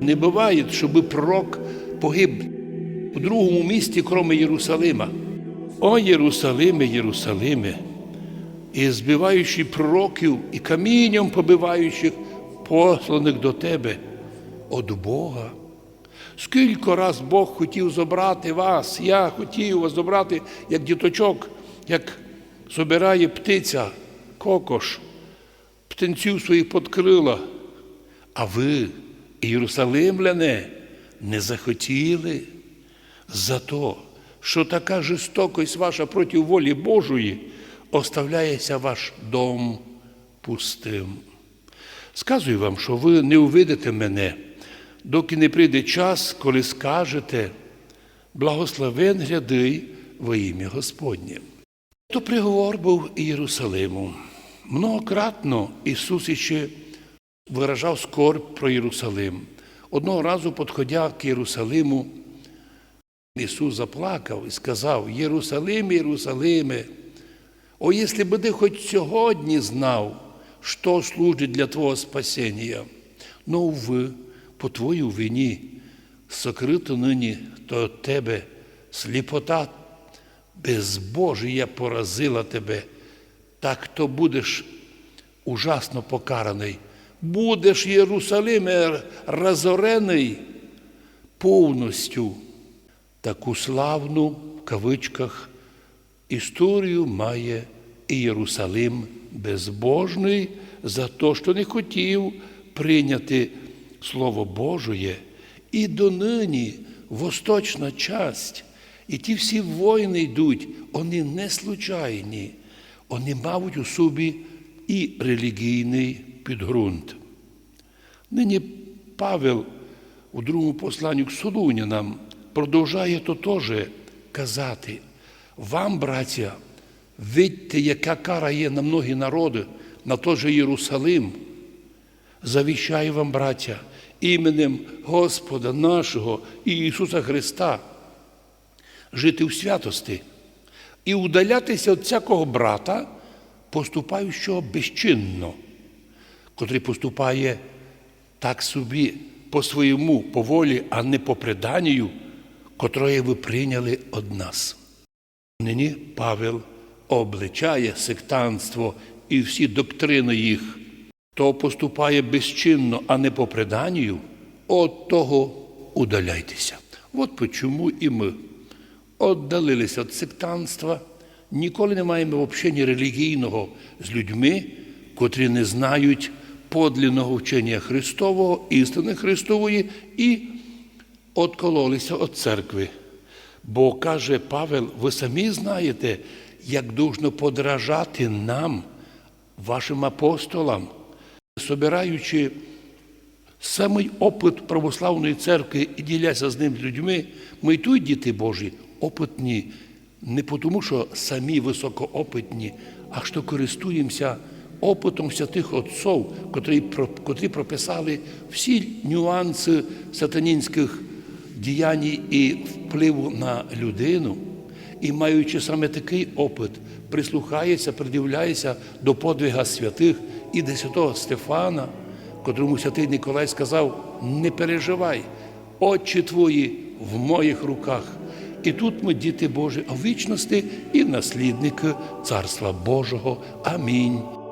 Не буває, щоб пророк погиб у другому місті, крім Єрусалима. О Єрусалиме, Єрусалиме, і збиваючи пророків і камінням побиваючих посланих до тебе від Бога. Скільки раз Бог хотів забрати вас, я хотів вас забрати, як діточок, як собирає птиця, кокош, птенців своїх подкрила. А ви, Єрусалимляне, не захотіли за то, що така жорстокость ваша проти волі Божої оставляється ваш дом пустим. Сказую вам, що ви не увидите мене, доки не прийде час, коли скажете благословен гряди во ім'я Господнє. То приговор був Єрусалиму. Многократно Ісус іще виражав скорб про Єрусалим. Одного разу, підходя к Єрусалиму, Ісус заплакав і сказав: Єрусалим, Єрусалиме, о, якщо би ти хоч сьогодні знав, що служить для Твого спасіння, но, уви, по Твою вині сокрито нині то Тебе сліпота безбожія поразила Тебе, так то будеш ужасно покараний. Будеш, Єрусалиме, розорений повністю. Таку славну в кавичках історію має і Єрусалим безбожний за те, що не хотів прийняти Слово Божоє. І донині восточна часть, і ті всі воїни йдуть, вони не случайні, вони мають у собі і релігійний підґрунт. Нині Павел у другому посланні к Солунянам продовжує то теж казати. Вам, браття, видьте, яка кара є на многі народи, на той же Єрусалим. Завіщаю вам, браття, іменем Господа нашого і Ісуса Христа, жити в святості і удалятися від всякого брата, поступаючого безчинно, котрий поступає так собі по своєму по волі, а не по преданню, котрої ви прийняли од нас. Нині Павел обличає сектанство і всі доктрини їх, хто поступає безчинно, а не по преданню, от того удаляйтеся. От чому і ми віддалилися від сектанства, ніколи не маємо взагалі релігійного з людьми, котрі не знають подлинного вчення Христового, істини Христової і откололися від церкви. Бо каже Павел, ви самі знаєте, як должно подражати нам, вашим апостолам, собираючи самий опит православної церкви і діляся з ним з людьми, ми й тут, діти Божі, опитні, не тому, що самі високоопитні, а що користуємося опитом святих отців, котрі, котрі прописали всі нюанси сатанінських діянь і впливу на людину, і маючи саме такий опит, прислухається, придивляється до подвига святих і до святого Стефана, котрому святий Николай сказав: не переживай, очі твої в моїх руках. І тут ми діти Божі, а вічності і наслідники Царства Божого. Амінь.